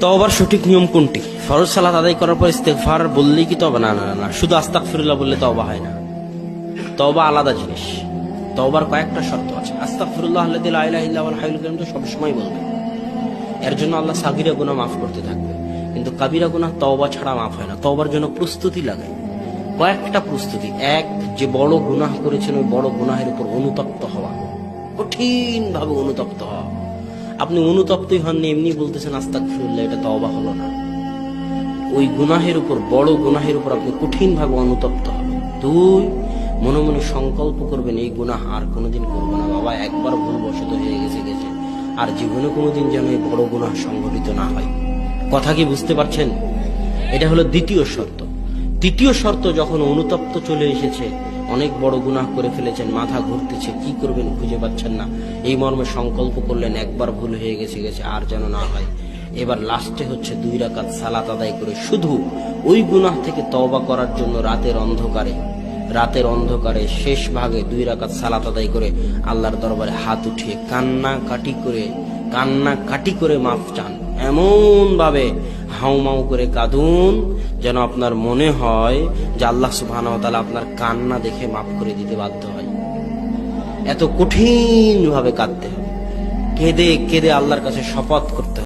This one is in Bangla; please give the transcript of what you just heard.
তওবার সঠিক নিয়ম কোনটি? ফরজ সালাত আদায় করার পর ইস্তেগফার বললেই কি তবা না না না, শুধু আস্তাগফিরুল্লাহ বললে তওবা হয় না। তবা আলাদা জিনিস। তবার কয়েকটা শর্ত আছে। আস্তাগফিরুল্লাহ আল্লাযী লা ইলাহা ইল্লা হুয়াল হাইয়ুল কাইয়ুম তো সবসময় বলবে। এর জন্য আল্লাহ সাগিরা গুনাহ মাফ করতে থাকবে। কিন্তু কাবিরা গুনাহ তওবা ছাড়া মাফ হয় না। তওবার জন্য প্রস্তুতি লাগে কয়েকটা প্রস্তুতি। এক যে বড় গুনাহ করেছেন ওই বড় গুনাহের উপর অনুতপ্ত হওয়া। কঠিন ভাবে অনুতপ্ত হওয়া। আপনি অনুতপ্তই হননি, এমনি বলতেছেন, আস্তাগফিরুল্লাহ, এটা তওবা হলো না। ওই গুনাহের উপর, বড় গুনাহের উপর আপনি কঠিন ভাবে অনুতপ্ত হবেন। দুই, মনে মনে সংকল্প করবেন, এই গুনাহ আর কোনোদিন করব না। বাবা, একবার ভুলবশত হয়ে গেছে গেছে। আর জীবনে কোনোদিন যেন এই বড় গুনাহ সংঘটিত না হয়। কথা কি বুঝতে পারছেন? এটা হলো দ্বিতীয় শর্ত। তৃতীয় শর্ত, যখন অনুতপ্ত চলে এসেছে, অনেক বড় গুনাহ করে ফেলেছেন, মাথা ঘুরতেছে, কি করবেন খুঁজে পাচ্ছেন না। এই মর্মে সংকল্প করলেন, একবার ভুল হয়ে গেছে গেছে, আর যেন না হয়। এবার লাস্টে হচ্ছে দুই রাকাত সালাত আদায় করে শুধু ওই গুনাহ থেকে তওবা করার জন্য রাতের অন্ধকারে রাতের অন্ধকারে শেষ ভাগে দুই রাকাত সালাত আদায় করে আল্লাহর দরবারে হাত উঠিয়ে কান্না কাটি করে, কান্না কাটি করে মাফ চান। এমন ভাবে হাউমাউ করে কাঁদুন যেন আপনার মনে হয় যে আল্লাহ সুবাহ আপনার কান্না দেখে মাফ করে দিতে বাধ্য হয়। এত কঠিন ভাবে কাঁদতে হবে কেঁদে কেঁদে আল্লাহর কাছে শপথ করতে